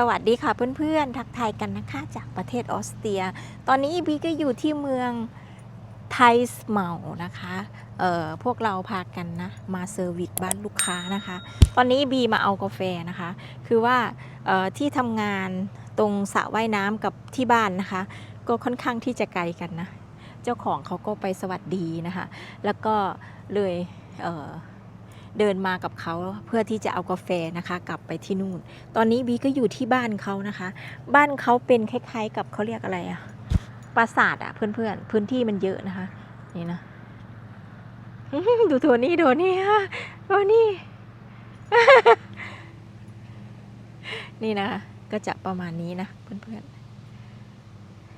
สวัสดีค่ะเพื่อนๆ ทักทายกันนะคะ จากประเทศออสเตรีย ตอนนี้บีก็อยู่ที่เมืองไทสเมานะคะเอ่อพวกเราพากันนะ มาเซอร์วิสบ้านลูกค้านะคะ ตอนนี้บีมาเอากาแฟนะคะ คือว่าเอ่อที่ทำงานตรงสระว่ายน้ำกับที่บ้านนะคะ ก็ค่อนข้างที่จะไกลกันนะ เจ้าของเขาก็ไปสวัสดีนะคะ แล้วก็เลยเอ่อ เดินมากับเขาเพื่อที่จะเอากาแฟนะคะ กลับไปที่นู่น ตอนนี้บีก็อยู่ที่บ้านเขานะคะ บ้านเขาเป็นคล้ายๆ กับเขาเรียกอะไรอะปราสาทอะเพื่อนๆพื้นที่มันเยอะนะคะ นี่นะดูตัวนี้ดูนี่ฮะตัวนี้นี่นะคะก็จะประมาณนี้นะเพื่อน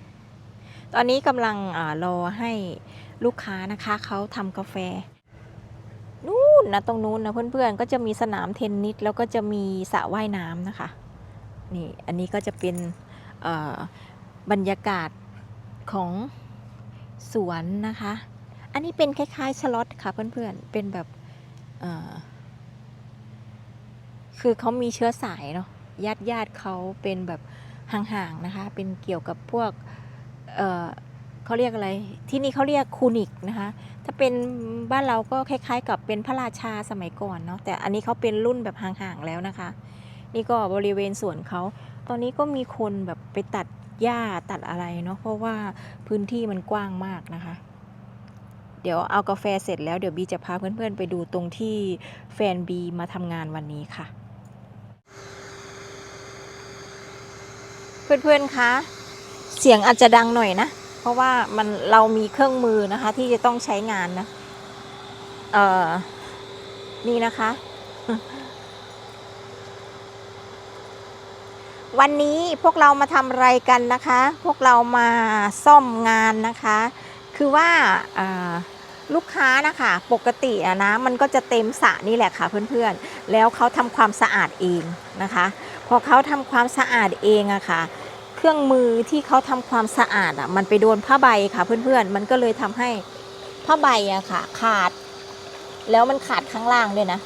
ๆ ตอนนี้กำลังอรอให้ลูกค้านะคะเขาทำกาแฟ นู่นนะตรงนู้นนะเพื่อนๆก็จะมีสนามเทนนิสแล้วก็จะมีสระว่ายน้ำนะคะนี่อันนี้ก็จะเป็นบรรยากาศของสวนนะคะ อันนี้เป็นคล้ายๆสล็อตค่ะเพื่อนๆเป็นแบบคือเขามีเชื้อสายเนาะญาติญาติเขาเป็นแบบห่างๆนะคะ เป็นเกี่ยวกับพวก เขาเรียกอะไร ที่นี่เขาเรียกคูนิกนะคะ ถ้าเป็นบ้านเราก็คล้ายๆ กับเป็นพระราชาสมัยก่อนเนาะแต่อันนี้เขาเป็นรุ่นแบบห่างๆแล้วนะคะ นี่ก็บริเวณสวนเขา ตอนนี้ก็มีคนแบบไปตัดหญ้าตัดอะไรเนาะเพราะว่าพื้นที่มันกว้างมากนะคะ เดี๋ยวเอากาแฟเสร็จแล้วเดี๋ยวบีจะพาเพื่อนๆ ไปดูตรงที่แฟนบีมาทำงานวันนี้ค่ะ เพื่อนๆคะเสียงอาจจะดังหน่อยนะ ราะว่ามันเรามีเครื่องมือนะคะ ที่จะต้องใช้งานนะเอ่อนี่นะคะ วันนี้พวกเรามาทำอะไรกันนะคะ พวกเรามาซ่อมงานนะคะ คือว่าลูกค้านะคะปกติอะนะมันก็จะเต็มสระนี่แหละค่ะเพื่อนๆ แล้วเขาทำความสะอาดเองนะคะ พอเขาทำความสะอาดเองอะค่ะ เครื่องมือที่เขาทำความสะอาดอะ มันไปโดนผ้าใบค่ะ เพื่อนๆ มันก็เลยทำให้ผ้าใบอะค่ะ ขาด แล้วมันขาดข้างล่างด้วยนะ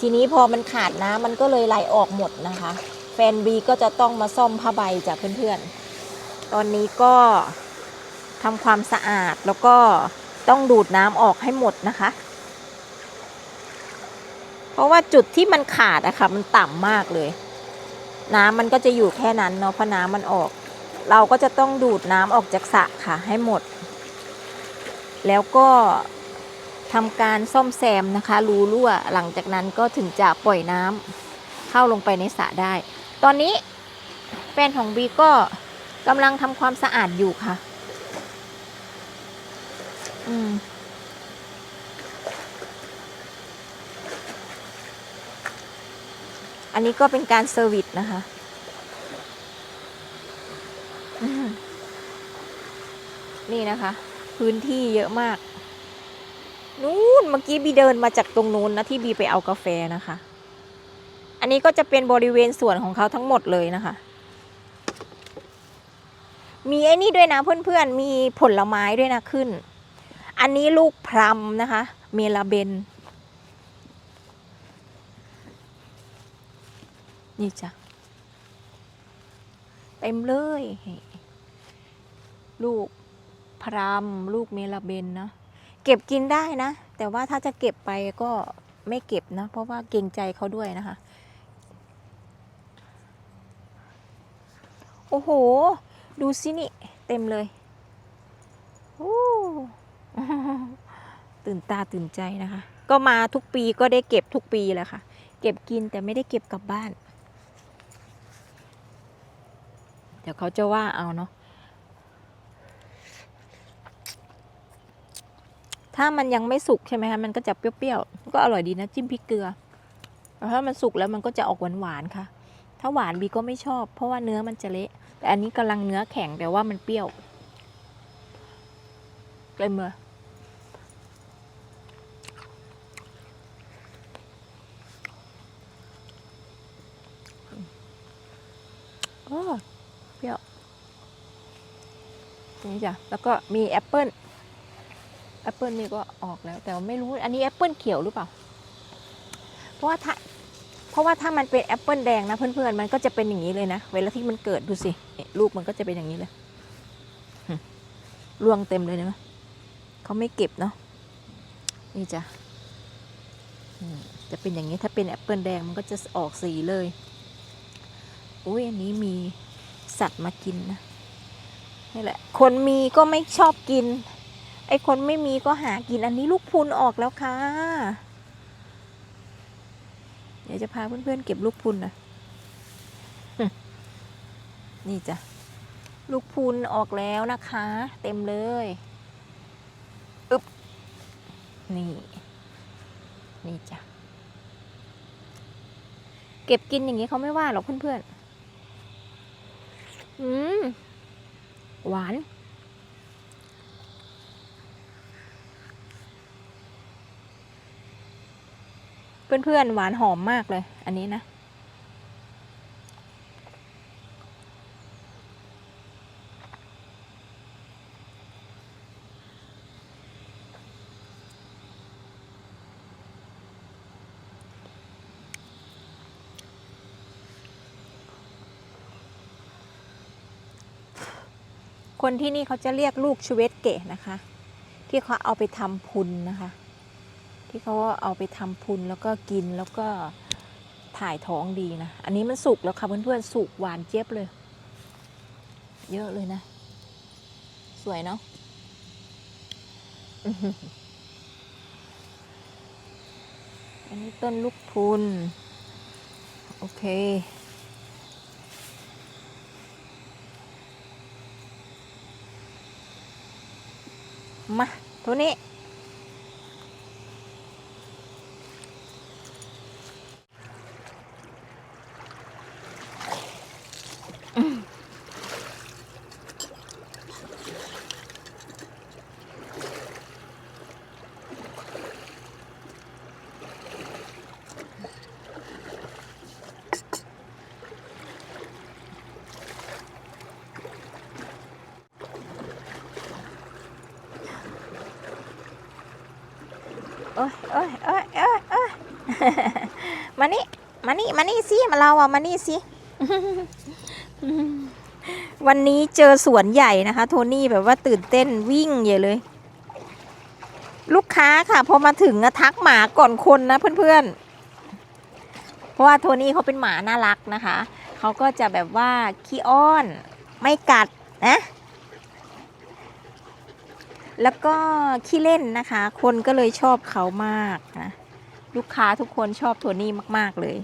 ทีนี้พอมันขาดนะมันก็เลยไหลออกหมดนะคะ แฟนบีก็จะต้องมาซ่อมผ้าใบจากเพื่อนๆ ตอนนี้ก็ทำความสะอาดแล้วก็ต้องดูดน้ำออกให้หมดนะคะ เพราะว่าจุดที่มันขาดอะค่ะ มันต่ำมากเลย น้ำมันก็จะอยู่แค่นั้นเนาะเพราะน้ำมันออก เราก็จะต้องดูดน้ำออกจากสระค่ะให้หมด แล้วก็ทำการซ่อมแซมนะคะ รูรั่วหลังจากนั้นก็ถึงจะปล่อยน้ำเข้าลงไปในสระได้ ตอนนี้แฟนของบีก็กำลังทำความสะอาดอยู่ค่ะ อืม อันนี้ก็เป็นการเซอร์วิสนะคะ นี่นะคะ พื้นที่เยอะมาก นู้นเมื่อกี้บีเดินมาจากตรงนู้นนะที่บีไปเอากาแฟนะคะ อันนี้ก็จะเป็นบริเวณสวนของเขาทั้งหมดเลยนะคะ มีไอ้นี่ด้วยนะเพื่อนๆ มีผลไม้ด้วยนะขึ้น อันนี้ลูกพลัมนะคะ เมลาเบน นี่จ้ะ เต็มเลย ลูกพรามลูกเมลาเบนนะเก็บกินได้นะ แต่ว่าถ้าจะเก็บไปก็ไม่เก็บนะ เพราะว่าเกรงใจเขาด้วยนะคะ โอ้โห ดูสินี่ เต็มเลยโอ้ตื่นตาตื่นใจนะคะ ก็มาทุกปีก็ได้เก็บทุกปีแหละค่ะ เก็บกินแต่ไม่ได้เก็บกลับบ้าน เดี๋ยวเขาจะว่าเอาเนาะถ้ามันยังไม่สุกใช่ไหมคะมันก็จะเปรี้ยวๆก็อร่อยดีนะจิ้มพริกเกลือแต่ถ้ามันสุกแล้วมันก็จะออกหวานๆค่ะ ถ้าหวานบีก็ไม่ชอบ เพราะว่าเนื้อมันจะเละแต่อันนี้กำลังเนื้อแข็งแต่ว่ามันเปรี้ยวเลยเมื่อโอ้เปรี้ยว นี่จ้ะแล้วก็มีแอปเปิ้ลแอปเปิลนี่ก็ออกแล้ว แต่ไม่รู้อันนี้แอปเปิลเขียวหรือเปล่า เพราะว่าถ้าเพราะว่าถ้ามันเป็นแอปเปิลแดงนะเพื่อนๆมันก็จะเป็นอย่างนี้เลยนะเวลาที่มันเกิดดูสิลูกมันก็จะเป็นอย่างนี้เลยร่วงเต็มเลยนะเขาไม่เก็บเนาะนี่จ้ะจะเป็นอย่างนี้ถ้าเป็นแอปเปิลแดงมันก็จะออกสีเลยอุ้ยอันนี้มีสัตว์มากินนะ นี่แหละ คนมีก็ไม่ชอบกิน ไอ้คนไม่มีก็หากินอันนี้ลูกพุนออกแล้วค่ะ เดี๋ยวจะพาเพื่อนๆเก็บลูกพุนนะนี่จ้ะ ลูกพุนออกแล้วนะคะ เต็มเลยอึบนี่ นี่จ้ะ เก็บกินอย่างนี้เขาไม่ว่าหรอกเพื่อนๆ อืม หวาน เพื่อนๆหวานหอมมากเลย อันนี้นะ คนที่นี่เขาจะเรียกลูกชเวตเกะนะคะ ที่เขาเอาไปทำพุนนะคะ ที่เขาเอาไปทำพุนแล้วก็กินแล้วก็ถ่ายท้องดีนะ อันนี้มันสุกแล้วค่ะเพื่อนๆสุกหวานเจี๊ยบเลย เยอะเลยนะ สวยเนาะอันนี้ต้นลูกพุน โอเค มาตัวนี้ อ้ยโอ้ยโอ้ยโอ้ยโอ้ยมานี่มานี่มานี่สิมาเราอะมานี่สิวันนี้เจอสวนใหญ่นะคะ โทนี่แบบว่าตื่นเต้นวิ่งใหญ่เลย ลูกค้าค่ะ พอมาถึงนะทักหมาก่อนคนนะเพื่อนๆ เพราะว่าโทนี่เขาเป็นหมาน่ารักนะคะ เขาก็จะแบบว่าขี้อ้อน ไม่กัดนะ แล้วก็ขี้เล่นนะคะ คนก็เลยชอบเขามากนะลูกค้าทุกคนชอบโทนี่มาก ๆ เลย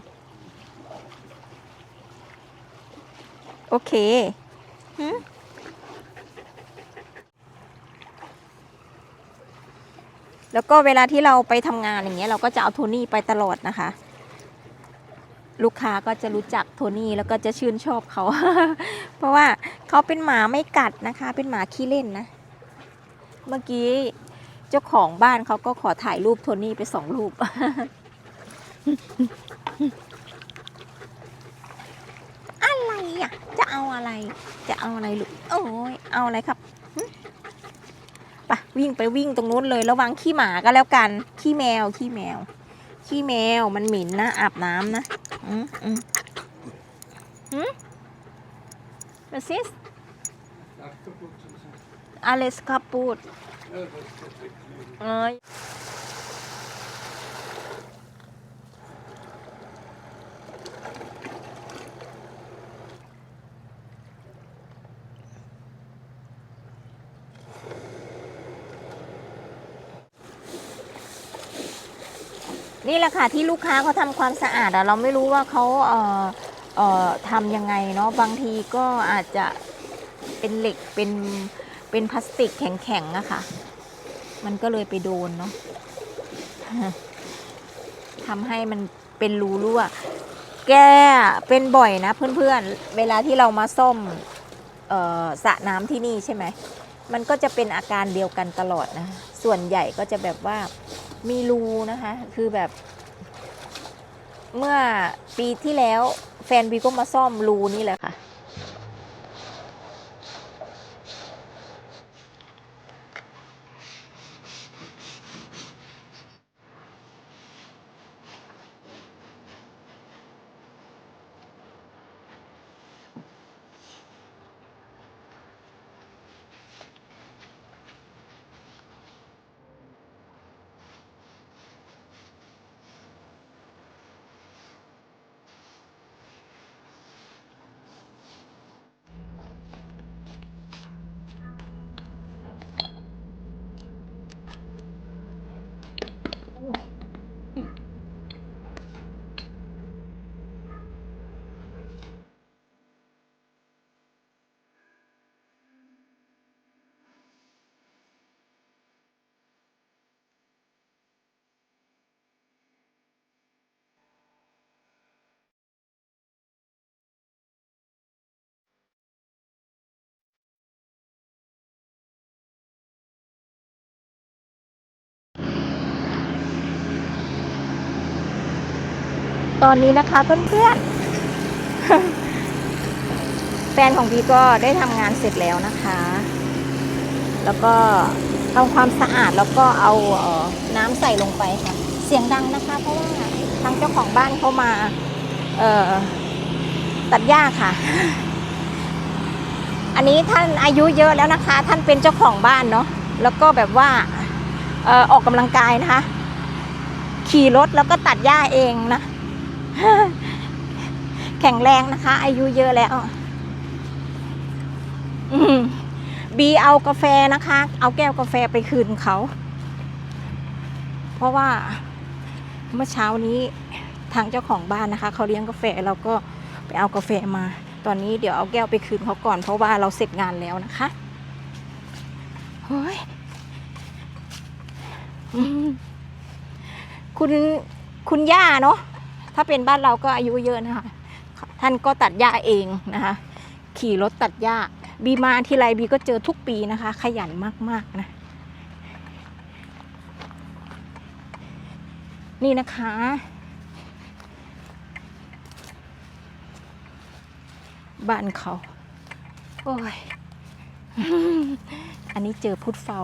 โอเคแล้วก็เวลาที่เราไปทำงานอย่างเงี้ยเราก็จะเอาโทนี่ไปตลอดนะคะ ลูกค้าก็จะรู้จักโทนี่แล้วก็จะชื่นชอบเขา เพราะว่าเขาเป็นหมาไม่กัดนะคะ เป็นหมาขี้เล่นนะ เมื่อกี้เจ้าของบ้านเขาก็ขอถ่ายรูปโทนี่ไปสองรูป อะไรอะ จะเอาอะไร จะเอาอะไรลูกโอ้ยเอาอะไรครับหึไปวิ่งไปวิ่งตรงนู้นเลยระวังขี้หมาก็แล้วกัน ขี้แมวขี้แมว ขี้แมวมันหมิ่นนะอาบน้ำนะอืมอืมหืม Was ist? Alles kaputt. Ay. นี่แหละค่ะที่ลูกค้าเขาทำความสะอาดอะเราไม่รู้ว่าเขาเอ่อเอ่อทำยังไงเนาะบางทีก็อาจจะเป็นเหล็กเป็น เป็นพลาสติกแข็งๆอะค่ะ มันก็เลยไปโดนเนาะทำให้มันเป็นรูรั่ว แกเป็นบ่อยนะเพื่อนๆ เวลาที่เรามาซ่อมสระน้ำที่นี่ใช่ไหม มันก็จะเป็นอาการเดียวกันตลอดนะ ส่วนใหญ่ก็จะแบบว่ามีรูนะคะ คือแบบ เมื่อปีที่แล้วแฟนวีก็มาซ่อมรูนี่แหละค่ะ ตอนนี้นะคะเพื่อนๆ แฟนของบีก็ได้ทำงานเสร็จแล้วนะคะ แล้วก็ทำความสะอาดแล้วก็เอาเออน้ำใส่ลงไปค่ะ เสียงดังนะคะ เพราะว่าทางเจ้าของบ้านเขามาเตัดหญ้าค่ะ อันนี้ท่านอายุเยอะแล้วนะคะ ท่านเป็นเจ้าของบ้านเนาะ แล้วก็แบบว่าออออกกำลังกายนะคะ ขี่รถแล้วก็ตัดหญ้าเองนะ แข็งแรงนะคะ อายุเยอะแล้วบีเอากาแฟนะคะ เอาแก้วกาแฟไปคืนเขา เพราะว่าเมื่อเช้านี้ทางเจ้าของบ้านนะคะเขาเลี้ยงกาแฟเราก็ไปเอากาแฟมา ตอนนี้เดี๋ยวเอาแก้วไปคืนเขาก่อน เพราะว่าเราเสร็จงานแล้วนะคะเฮ้ยคุณคุณย่าเนาะ ถ้าเป็นบ้านเราก็อายุเยอะนะคะ ท่านก็ตัดหญ้าเองนะคะ ขี่รถตัดหญ้า บีมาทีไรบีก็เจอทุกปีนะคะ ขยันมากๆนะ นี่นะคะบ้านเขา โอ้ย อันนี้เจอพุทธเฝ้า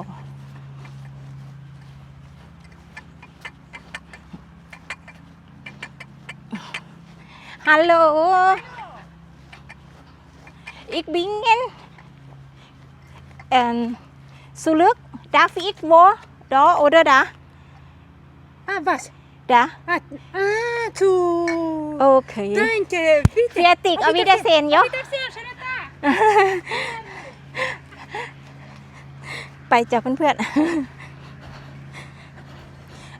ฮัลโหล Ik ben en en zuluk darf ik wo da oder da Ah, was? da Ah, ah zu. okay Danke, bitte. fertig auf Wiedersehen ja Wiedersehen, schönen Tag. ไปจ้ะเพื่อนๆ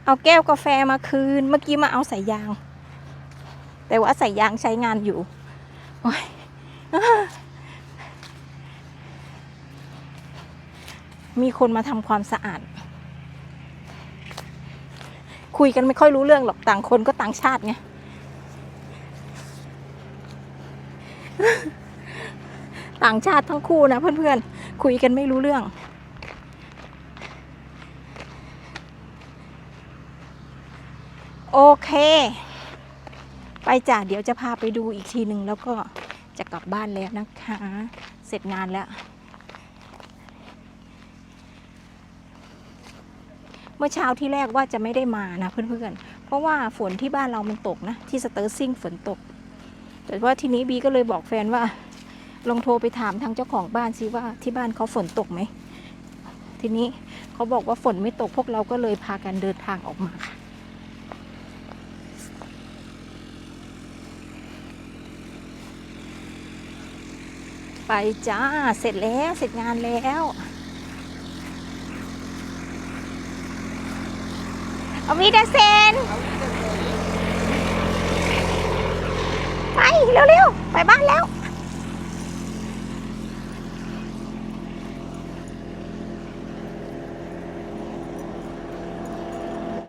เอาแก้วกาแฟมาคืน เมื่อกี้มาเอาสายยาง แต่ว่าใสายยางใช้งานอยู่โอ้ยมีคนมาทำความสะอาด คุยกันไม่ค่อยรู้เรื่องหรอกต่างคนก็ต่างชาติไงต่างชาติทั้งคู่นะเพื่อนๆ คุยกันไม่รู้เรื่อง โอเค ไปจ้ะเดี๋ยวจะพาไปดูอีกทีหนึ่งแล้วก็จะกลับบ้านแล้วนะคะ เสร็จงานแล้ว เมื่อเช้าที่แรกว่าจะไม่ได้มานะเพื่อนๆ เพราะว่าฝนที่บ้านเรามันตกนะ ที่สเตอร์ซิงฝนตก แต่ว่าทีนี้บีก็เลยบอกแฟนว่า ลองโทรไปถามทางเจ้าของบ้านซิว่าที่บ้านเขาฝนตกไหม ทีนี้เขาบอกว่าฝนไม่ตกพวกเราก็เลยพากันเดินทางออกมาค่ะ ไปจ้า เสร็จแล้ว เสร็จงานแล้ว เอาวีดาเซน ไป เร็ว ๆ ไปบ้านแล้ว